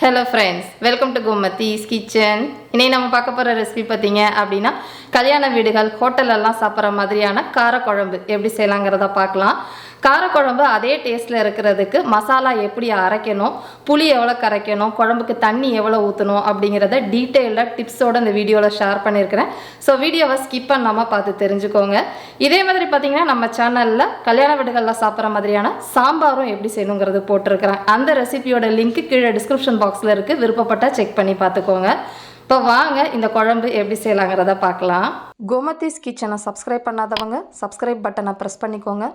Hello friends welcome to Gomathi's kitchen இன்னைக்கு நம்ம பார்க்க போகிற ரெசிபி பார்த்தீங்க அப்படின்னா கல்யாண வீடுகள் ஹோட்டலெல்லாம் சாப்பிட்ற மாதிரியான காரக்குழம்பு எப்படி செய்யலாங்கிறத பார்க்கலாம். காரக்குழம்பு அதே டேஸ்ட்டில் இருக்கிறதுக்கு மசாலா எப்படி அரைக்கணும் புளி எவ்வளோ கரைக்கணும் குழம்புக்கு தண்ணி எவ்வளோ ஊற்றணும் அப்படிங்கிறத டீட்டெயிலாக டிப்ஸோட இந்த வீடியோவில் ஷேர் பண்ணியிருக்கிறேன். ஸோ வீடியோவை ஸ்கிப் பண்ணாமல் பார்த்து தெரிஞ்சுக்கோங்க. இதே மாதிரி பார்த்தீங்கன்னா நம்ம சேனலில் கல்யாண வீடுகளில் சாப்பிட்ற மாதிரியான சாம்பாரும் எப்படி செய்யணுங்கிறது போட்டிருக்கிறேன். அந்த ரெசிபியோட லிங்க் கீழே டிஸ்கிரிப்ஷன் பாக்ஸில் இருக்குது விருப்பப்பட்டால் செக் பண்ணி பார்த்துக்கோங்க. இப்போ வாங்க இந்த குழம்பு எப்படி செய்யலாங்கிறத பார்க்கலாம். கோமதிஸ் கிச்சனை சப்ஸ்கிரைப் பண்ணாதவங்க சப்ஸ்கிரைப் பட்டனை ப்ரெஸ் பண்ணிக்கோங்க.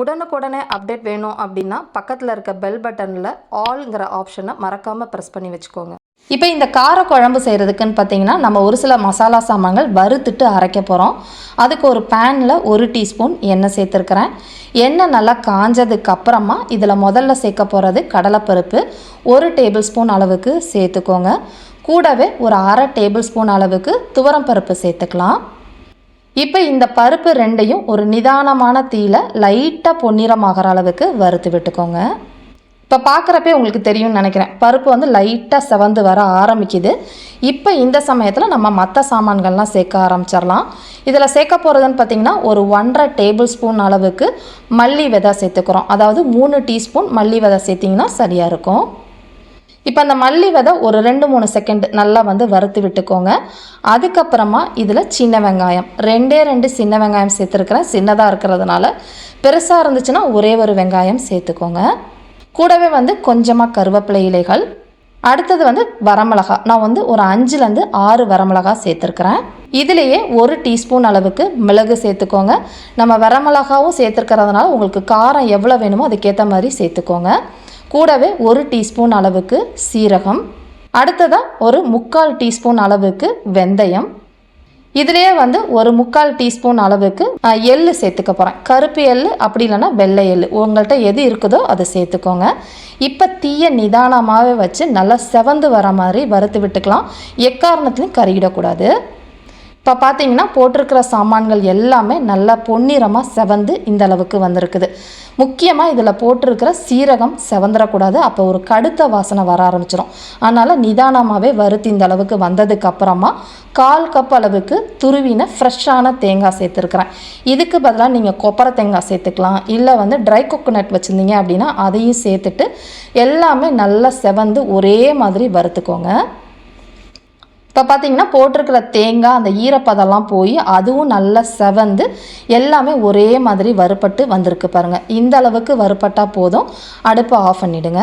உடனுக்குடனே அப்டேட் வேணும் அப்படின்னா பக்கத்தில் இருக்க பெல் பட்டனில் ஆல்ங்கிற ஆப்ஷனை மறக்காமல் ப்ரெஸ் பண்ணி வச்சுக்கோங்க. இப்போ இந்த கார குழம்பு செய்கிறதுக்குன்னு பார்த்தீங்கன்னா நம்ம ஒரு சில மசாலா சாமான்கள் வறுத்துட்டு அரைக்க போகிறோம் அதுக்கு ஒரு பேனில் ஒரு டீஸ்பூன் எண்ணெய் சேர்த்துருக்கிறேன். எண்ணெய் நல்லா காஞ்சதுக்கு அப்புறமா இதில் முதல்ல சேர்க்க போகிறது கடலைப்பருப்பு ஒரு டேபிள் ஸ்பூன் அளவுக்கு சேர்த்துக்கோங்க. கூடவே ஒரு அரை டேபிள் ஸ்பூன் அளவுக்கு துவரம் பருப்பு சேர்த்துக்கலாம். இப்போ இந்த பருப்பு ரெண்டையும் ஒரு நிதானமான தீயில் லைட்டாக பொன்னிறமாகிற அளவுக்கு வறுத்து விட்டுக்கோங்க. இப்போ பார்க்குறப்பே உங்களுக்கு தெரியும்னு நினைக்கிறேன். பருப்பு வந்து லைட்டாக செவந்து வர ஆரம்பிக்குது. இப்போ இந்த சமயத்தில் நம்ம மற்ற சாமான்கள்லாம் சேர்க்க ஆரம்பிச்சிடலாம். இதில் சேர்க்க போகிறதுன்னு பார்த்தீங்கன்னா ஒரு ஒன்றரை டேபிள் ஸ்பூன் அளவுக்கு மல்லி விதை சேர்த்துக்கிறோம். அதாவது மூணு டீஸ்பூன் மல்லி விதை சேர்த்திங்கன்னா சரியாக இருக்கும். இப்போ அந்த மல்லி விதை ஒரு ரெண்டு மூணு செகண்ட் நல்லா வந்து வறுத்து விட்டுக்கோங்க. அதுக்கப்புறமா இதில் சின்ன வெங்காயம். ரெண்டே ரெண்டு சின்ன வெங்காயம் சேர்த்துருக்குறேன். சின்னதாக இருக்கிறதுனால பெருசாக இருந்துச்சுன்னா ஒரே ஒரு வெங்காயம் சேர்த்துக்கோங்க. கூடவே வந்து கொஞ்சமாக கருவேப்பிலை இலைகள். அடுத்தது வந்து வரமிளகா. நான் வந்து ஒரு அஞ்சுலேருந்து ஆறு வரமிளகா சேர்த்துருக்குறேன். இதுலேயே ஒரு டீஸ்பூன் அளவுக்கு மிளகு சேர்த்துக்கோங்க. நம்ம வரமிளகாவும் சேர்த்துருக்கிறதுனால உங்களுக்கு காரம் எவ்வளோ வேணுமோ அதுக்கேற்ற மாதிரி சேர்த்துக்கோங்க. கூடவே ஒரு டீஸ்பூன் அளவுக்கு சீரகம். அடுத்ததாக ஒரு முக்கால் டீஸ்பூன் அளவுக்கு வெந்தயம். இதுலேயே வந்து ஒரு முக்கால் டீஸ்பூன் அளவுக்கு எள்ளு சேர்த்துக்க போகிறேன் கருப்பு எள்ளு அப்படி இல்லைன்னா வெள்ளை எள்ளு. உங்கள்கிட்ட எது இருக்குதோ அதை சேர்த்துக்கோங்க. இப்போ தீயை நிதானமாகவே வச்சு நல்லா செவந்து வர மாதிரி வறுத்து விட்டுக்கலாம். எக்காரணத்துலையும் கருகிடக்கூடாது. இப்போ பார்த்தீங்கன்னா போட்டிருக்கிற சாமான்கள் எல்லாமே நல்லா பொன்னிறமாக செவந்து இந்த அளவுக்கு வந்திருக்குது. முக்கியமாக இதில் போட்டிருக்கிற சீரகம் செவந்துடக்கூடாது அப்போ ஒரு கடுத்த வாசனை வர ஆரம்பிச்சிடும் அதனால் நிதானமாகவே வறுத்து இந்த அளவுக்கு வந்ததுக்கு அப்புறமா கால் கப் அளவுக்கு துருவின ஃப்ரெஷ்ஷான தேங்காய் சேர்த்துருக்குறேன். இதுக்கு பதிலாக நீங்கள் கொப்பரை தேங்காய் சேர்த்துக்கலாம். இல்லை வந்து ட்ரை கோகோனட் வச்சுருந்தீங்க அப்படின்னா அதையும் சேர்த்துட்டு எல்லாமே நல்லா செவந்து ஒரே மாதிரி வறுத்துக்கோங்க. இப்போ பார்த்தீங்கன்னா போட்டிருக்கிற தேங்காய் அந்த ஈரப்பதம்லாம் போய் அதுவும் நல்லா செவந்து எல்லாமே ஒரே மாதிரி வறுபட்டு வந்திருக்கு பாருங்கள் இந்த அளவுக்கு வறுபட்டால் போதும். அடுப்பை ஆஃப் பண்ணிவிடுங்க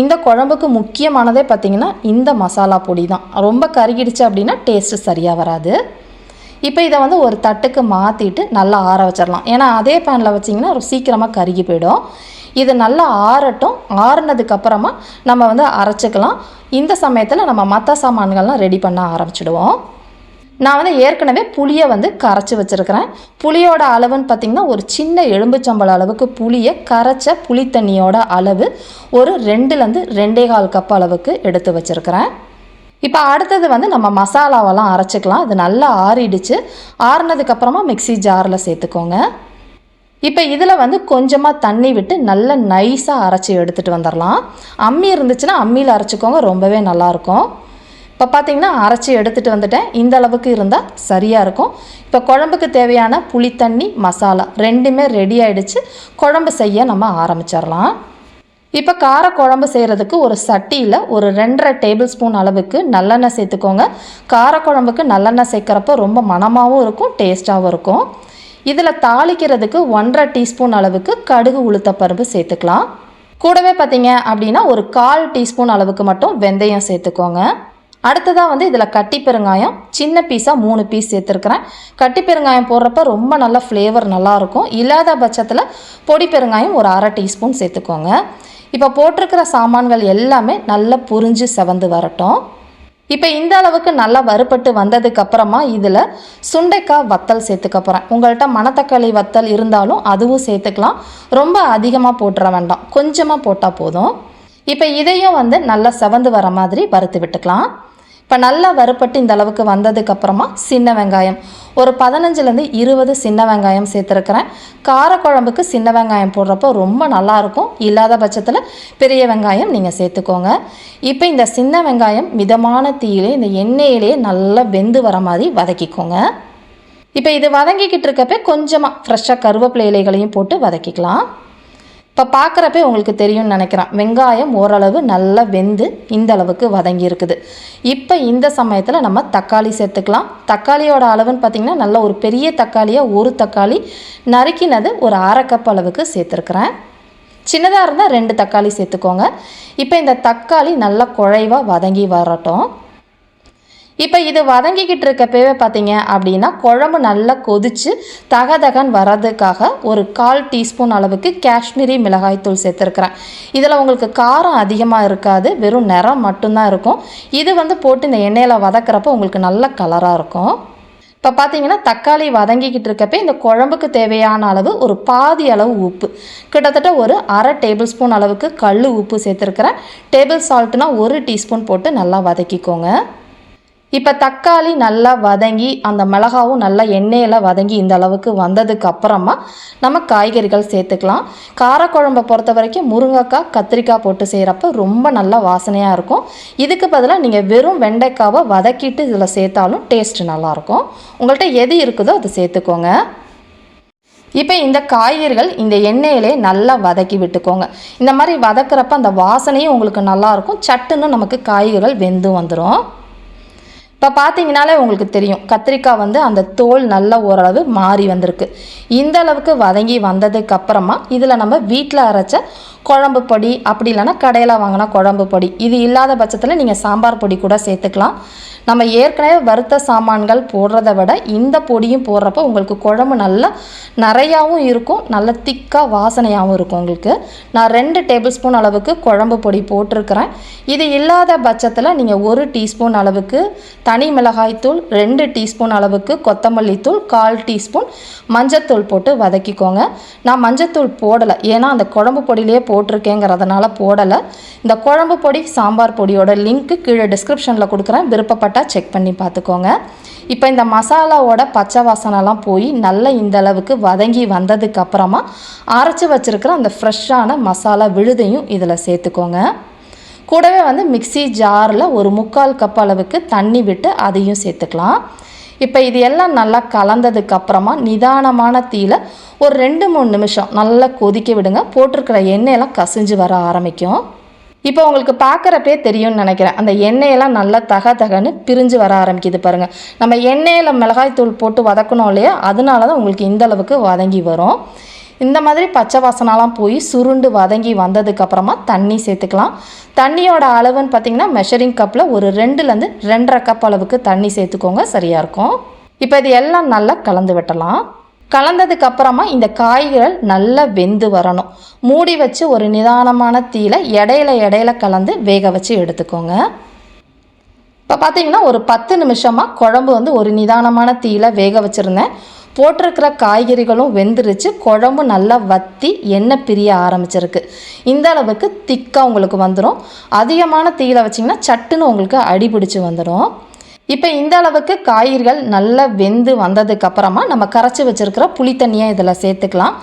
இந்த குழம்புக்கு முக்கியமானதே பார்த்தீங்கன்னா இந்த மசாலா பொடி தான். ரொம்ப கருகிடுச்சு அப்படின்னா டேஸ்ட்டு சரியாக வராது. இப்போ இதை வந்து ஒரு தட்டுக்கு மாற்றிட்டு நல்லா ஆற வச்சிடலாம். ஏன்னா அதே பேனில் வச்சிங்கன்னா சீக்கிரமாக கருகி போயிடும். இது நல்லா ஆறட்டும் ஆறுனதுக்கப்புறமா நம்ம வந்து அரைச்சிக்கலாம். இந்த சமயத்தில் நம்ம மற்ற சாமான்கள்லாம் ரெடி பண்ண ஆரம்பிச்சிடுவோம். நான் வந்து ஏற்கனவே புளியை வந்து கரைச்சி வச்சுருக்கிறேன். புளியோட அளவுன்னு பார்த்திங்கன்னா ஒரு சின்ன எலும்புச்சம்பள அளவுக்கு புளியை கரைச்ச புளி தண்ணியோட அளவு ஒரு ரெண்டுலேருந்து ரெண்டே கால் கப் அளவுக்கு எடுத்து வச்சுருக்கிறேன். இப்போ அடுத்தது வந்து நம்ம மசாலாவெல்லாம் அரைச்சிக்கலாம். அது நல்லா ஆறிடுச்சு. ஆறுனதுக்கப்புறமா மிக்ஸி ஜாரில் சேர்த்துக்கோங்க. இப்போ இதில் வந்து கொஞ்சமாக தண்ணி விட்டு நல்லா நைஸாக அரைச்சி எடுத்துகிட்டு வந்துடலாம் அம்மி இருந்துச்சுன்னா அம்மியில் அரைச்சிக்கோங்க ரொம்பவே நல்லாயிருக்கும் இப்போ பார்த்தீங்கன்னா அரைச்சி எடுத்துகிட்டு வந்துட்டேன். இந்த அளவுக்கு இருந்தால் சரியாக இருக்கும். இப்போ குழம்புக்கு தேவையான புளி தண்ணி மசாலா ரெண்டுமே ரெடி ஆகிடுச்சு குழம்பு செய்ய நம்ம ஆரம்பிச்சிடலாம் இப்போ கார குழம்பு செய்கிறதுக்கு ஒரு சட்டியில் ஒரு ரெண்டரை டேபிள் ஸ்பூன் அளவுக்கு நல்லெண்ணெய் சேர்த்துக்கோங்க. காரக்குழம்புக்கு நல்லெண்ணெய் சேர்க்குறப்போ ரொம்ப மணமாகவும் இருக்கும் டேஸ்ட்டாகவும் இருக்கும். இதில் தாளிக்கிறதுக்கு ஒன்றரை டீஸ்பூன் அளவுக்கு கடுகு உளுத்தப்பருப்பு சேர்த்துக்கலாம். கூடவே பார்த்தீங்க அப்படின்னா ஒரு கால் டீஸ்பூன் அளவுக்கு மட்டும் வெந்தயம் சேர்த்துக்கோங்க. அடுத்ததாக வந்து இதில் கட்டி பெருங்காயம் சின்ன பீஸாக மூணு பீஸ் சேர்த்துருக்குறேன். கட்டி பெருங்காயம் போடுறப்ப ரொம்ப நல்ல ஃப்ளேவர் நல்லாயிருக்கும். இல்லாத பட்சத்தில் பொடி பெருங்காயம் ஒரு அரை டீஸ்பூன் சேர்த்துக்கோங்க. இப்போ போட்டிருக்கிற சாமான்கள் எல்லாமே நல்லா புரிஞ்சு செவந்து வரட்டும். இப்போ இந்த அளவுக்கு நல்லா வறுபட்டு வந்ததுக்கு அப்புறமா இதில் சுண்டைக்காய் வத்தல் சேர்த்துக்க போகிறேன் உங்கள்கிட்ட மணத்தக்காளி வத்தல் இருந்தாலும் அதுவும் சேர்த்துக்கலாம். ரொம்ப அதிகமாக போட்டுற வேண்டாம். கொஞ்சமாக போட்டால் போதும். இப்போ இதையும் வந்து நல்லா செவந்து வர மாதிரி வறுத்து விட்டுக்கலாம். இப்போ நல்லா வறுப்பட்டு இந்த அளவுக்கு வந்ததுக்கப்புறமா சின்ன வெங்காயம். ஒரு பதினஞ்சுலேருந்து இருபது சின்ன வெங்காயம் சேர்த்துருக்குறேன். காரக்குழம்புக்கு சின்ன வெங்காயம் போடுறப்போ ரொம்ப நல்லாயிருக்கும் இல்லாத பட்சத்தில் பெரிய வெங்காயம் நீங்கள் சேர்த்துக்கோங்க. இப்போ இந்த சின்ன வெங்காயம் மிதமான தீயிலே இந்த எண்ணெயிலேயே நல்லா வெந்து வர மாதிரி வதக்கிக்கோங்க. இப்போ இது வதங்கிக்கிட்டு இருக்கப்ப கொஞ்சமாக ஃப்ரெஷ்ஷாக கருவேப்பிலை இலைகளையும் போட்டு வதக்கிக்கலாம். இப்போ பார்க்குறப்பே உங்களுக்கு தெரியும்னு நினைக்கிறேன். வெங்காயம் ஓரளவு நல்லா வெந்து இந்த அளவுக்கு வதங்கி இருக்குது. இப்போ இந்த சமயத்தில் நம்ம தக்காளி சேர்த்துக்கலாம். தக்காளியோட அளவுன்னு பார்த்திங்கன்னா நல்ல ஒரு பெரிய தக்காளியாக ஒரு தக்காளி நறுக்கினது ஒரு அரை கப் அளவுக்கு சேர்த்துருக்குறேன். சின்னதாக இருந்தால் ரெண்டு தக்காளி சேர்த்துக்கோங்க. இப்போ இந்த தக்காளி நல்லா குழைவாக வதங்கி வரட்டும். இப்போ இது வதங்கிக்கிட்டு இருக்கப்பவே பார்த்தீங்க அப்படின்னா குழம்பு நல்லா கொதிச்சு தகதகன் வர்றதுக்காக ஒரு கால் டீஸ்பூன் அளவுக்கு காஷ்மீரி மிளகாய்த்தூள் சேர்த்துருக்குறேன். இதில் உங்களுக்கு காரம் அதிகமாக இருக்காது வெறும் நிறம் மட்டும்தான் இருக்கும். இது வந்து போட்டு இந்த எண்ணெயில் வதக்குறப்போ உங்களுக்கு நல்ல கலராக இருக்கும். இப்போ பார்த்தீங்கன்னா தக்காளி வதங்கிக்கிட்டு இருக்கப்போ இந்த குழம்புக்கு தேவையான அளவு ஒரு பாதி அளவு உப்பு. கிட்டத்தட்ட ஒரு அரை டேபிள் ஸ்பூன் அளவுக்கு கல் உப்பு சேர்த்துருக்குறேன். டேபிள் சால்ட்னா ஒரு டீஸ்பூன் போட்டு நல்லா வதக்கிக்கோங்க. இப்போ தக்காளி நல்லா வதங்கி அந்த மிளகாவும் நல்லா எண்ணெயில் வதங்கி இந்த அளவுக்கு வந்ததுக்கு அப்புறமா நம்ம காய்கறிகள் சேர்த்துக்கலாம். காரக்குழம்பை பொறுத்த வரைக்கும் முருங்கைக்காய் கத்திரிக்காய் போட்டு செய்கிறப்ப ரொம்ப நல்லா வாசனையாக இருக்கும். இதுக்கு பதிலாக நீங்கள் வெறும் வெண்டைக்காவை வதக்கிட்டு இதில் சேர்த்தாலும் டேஸ்ட் நல்லாயிருக்கும். உங்கள்கிட்ட எது இருக்குதோ அதை சேர்த்துக்கோங்க. இப்போ இந்த காய்கறிகள் இந்த எண்ணெயிலே நல்லா வதக்கி விட்டுக்கோங்க. இந்த மாதிரி வதக்குறப்ப அந்த வாசனையும் உங்களுக்கு நல்லாயிருக்கும். சட்டுன்னு நமக்கு காய்கறிகள் வெந்து வந்துடும் இப்போ பார்த்தீங்கனாலே உங்களுக்கு தெரியும் கத்திரிக்காய் வந்து அந்த தோல் நல்ல ஓரளவு மாறி வந்திருக்கு. இந்த அளவுக்கு வதங்கி வந்ததுக்கப்புறமா இதில் நம்ம வீட்டில் அரைச்ச குழம்பு பொடி அப்படி இல்லைன்னா கடையில் வாங்கினா குழம்பு பொடி. இது இல்லாத பட்சத்தில் நீங்கள் சாம்பார் பொடி கூட சேர்த்துக்கலாம். நம்ம ஏற்கனவே வறுத்த சாமான்கள் போடுறத விட இந்த பொடியும் போடுறப்ப உங்களுக்கு குழம்பு நல்லா நிறையாவும் இருக்கும் நல்ல திக்காக வாசனையாகவும் இருக்கும் உங்களுக்கு. நான் ரெண்டு டேபிள் ஸ்பூன் அளவுக்கு குழம்பு பொடி போட்டிருக்கிறேன். இது இல்லாத பட்சத்தில் நீங்கள் ஒரு டீஸ்பூன் அளவுக்கு தனி மிளகாய்த்தூள் ரெண்டு டீஸ்பூன் அளவுக்கு கொத்தமல்லி தூள் கால் டீஸ்பூன் மஞ்சத்தூள் போட்டு வதக்கிக்கோங்க. நான் மஞ்சத்தூள் போடலை ஏன்னா அந்த குழம்பு பொடியிலே போட்டிருக்கேங்கிறதுனால போடலை. இந்த குழம்பு பொடி சாம்பார் பொடியோட லிங்க்கு கீழே டிஸ்கிரிப்ஷனில் கொடுக்குறேன். விருப்பப்பட்டால் செக் பண்ணி பார்த்துக்கோங்க. இப்போ இந்த மசாலாவோட பச்சை வாசனைலாம் போய் நல்ல இந்த அளவுக்கு வதங்கி வந்ததுக்கு அப்புறமா அரைச்சி வச்சுருக்கிற அந்த ஃப்ரெஷ்ஷான மசாலா விழுதையும் இதில் சேர்த்துக்கோங்க. கூடவே வந்து மிக்ஸி ஜாரில் ஒரு முக்கால் கப் அளவுக்கு தண்ணி விட்டு அதையும் சேர்த்துக்கலாம். இப்போ இது எல்லாம் நல்லா கலந்ததுக்கு அப்புறமா நிதானமான தீயில் ஒரு ரெண்டு மூணு நிமிஷம் நல்லா கொதிக்க விடுங்க. போட்டிருக்கிற எண்ணெயெல்லாம் கசிஞ்சு வர ஆரம்பிக்கும். இப்போ உங்களுக்கு பார்க்குறப்பே தெரியும்னு நினைக்கிறேன். அந்த எண்ணெயெல்லாம் நல்லா தக தகன்னு பிரிஞ்சு வர ஆரம்பிக்குது பாருங்கள் நம்ம எண்ணெயில் மிளகாய் தூள் போட்டு வதக்கணும் இல்லையா? அதனால தான் உங்களுக்கு இந்த அளவுக்கு வதங்கி வரும். இந்த மாதிரி பச்சை வாசனைலாம் போய் சுருண்டு வதங்கி வந்ததுக்கப்புறமா தண்ணி சேர்த்துக்கலாம். தண்ணியோட அளவுன்னு பார்த்தீங்கன்னா மெஷரிங் கப்பில் ஒரு ரெண்டுலேருந்து ரெண்டரை கப் அளவுக்கு தண்ணி சேர்த்துக்கோங்க. சரியாக இருக்கும். இப்போ இது எல்லாம் நல்லா கலந்து விட்டலாம். கலந்ததுக்கு அப்புறமா இந்த காய்கறி நல்லா வெந்து வரணும். மூடி வச்சு ஒரு நிதானமான தீயில் இடையில இடையில கலந்து வேக வச்சு எடுத்துக்கோங்க. இப்போ பார்த்தீங்கன்னா ஒரு பத்து நிமிஷமாக குழம்பு வந்து ஒரு நிதானமான தீயில வேக வச்சுருந்தேன். போட்டிருக்கிற காய்கறிகளும் வெந்துருச்சு குழம்பு நல்லா வத்தி எண்ணெய் பிரிய ஆரம்பிச்சிருக்கு. இந்த அளவுக்கு திக்காக உங்களுக்கு வந்துடும் அதிகமான தீயில வச்சிங்கன்னா சட்டுன்னு உங்களுக்கு அடிபிடிச்சு வந்துடும் இப்போ இந்த அளவுக்கு காய்கறிகள் நல்லா வெந்து வந்ததுக்கப்புறமா நம்ம கரைச்சி வச்சிருக்கிற புளி தண்ணியை இதில் சேர்த்துக்கலாம்.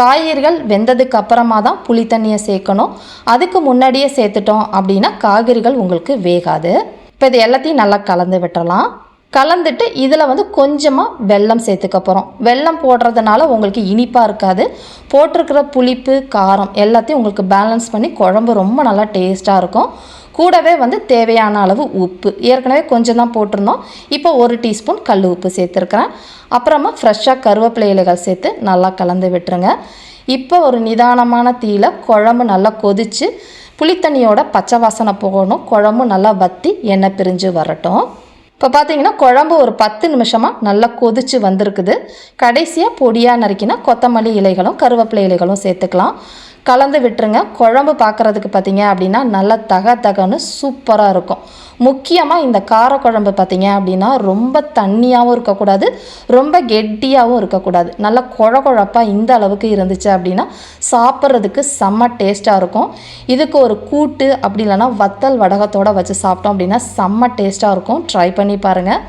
காய்கறிகள் வெந்ததுக்கு அப்புறமா தான் புளி தண்ணியை சேர்க்கணும். அதுக்கு முன்னாடியே சேர்த்துட்டோம் அப்படின்னா காய்கறிகள் உங்களுக்கு வேகாது. இப்போ இது எல்லாத்தையும் நல்லா கலந்து விட்டுறலாம். கலந்துட்டு இதில் வந்து கொஞ்சமாக வெல்லம் சேர்த்துக்க போகிறோம் வெல்லம் போடுறதுனால உங்களுக்கு இனிப்பாக இருக்காது. போட்டிருக்கிற புளிப்பு காரம் எல்லாத்தையும் உங்களுக்கு பேலன்ஸ் பண்ணி குழம்பு ரொம்ப நல்லா டேஸ்ட்டாக இருக்கும். கூடவே வந்து தேவையான அளவு உப்பு. ஏற்கனவே கொஞ்சம் தான் போட்டிருந்தோம். இப்போ ஒரு டீஸ்பூன் கல் உப்பு சேர்த்துருக்குறேன். அப்புறமா ஃப்ரெஷ்ஷாக கருவேப்பிலை இலைகள் சேர்த்து நல்லா கலந்து விட்டுருங்க. இப்போ ஒரு நிதானமான தீயில் குழம்பு நல்லா கொதித்து புளித்தண்ணியோட பச்சை வாசனை போகணும். குழம்பு நல்லா வத்தி எண்ணெய் பிரிஞ்சு வரட்டும். இப்போ பார்த்தீங்கன்னா குழம்பு ஒரு பத்து நிமிஷமாக நல்லா கொதிச்சு வந்திருக்குது. கடைசியாக பொடியாக நறுக்கினா கொத்தமல்லி இலைகளும் கருவேப்பிலை இலைகளும் சேர்த்துக்கலாம். கலந்து விட்டுருங்க. குழம்பு பார்க்குறதுக்கு பார்த்தீங்க அப்படின்னா நல்லா தக தகன்னு சூப்பராக இருக்கும். முக்கியமாக இந்த காரக்குழம்பு பார்த்தீங்க அப்படின்னா ரொம்ப தண்ணியாகவும் இருக்கக்கூடாது ரொம்ப கெட்டியாகவும் இருக்கக்கூடாது. நல்லா குழ குழப்பாக இந்த அளவுக்கு இருந்துச்சு அப்படின்னா சாப்பிட்றதுக்கு செம்ம டேஸ்ட்டாக இருக்கும். இதுக்கு ஒரு கூட்டு அப்படி இல்லைன்னா வத்தல் வடகத்தோடு வச்சு சாப்பிட்டோம் அப்படின்னா செம்ம டேஸ்ட்டாக இருக்கும். ட்ரை பண்ணி பாருங்கள்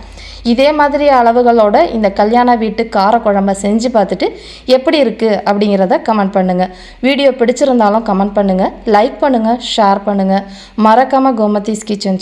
இதே மாதிரி அளவுகளோட இந்த கல்யாண வீட்டு காரக்குழம்ப செஞ்சு பார்த்துட்டு எப்படி இருக்குது அப்படிங்கிறத கமெண்ட் பண்ணுங்கள் வீடியோ பிடிச்சிருந்தாலும் கமெண்ட் பண்ணுங்கள் லைக் பண்ணுங்கள் ஷேர் பண்ணுங்கள் மறக்காமல் கோமதிஸ் கிச்சன்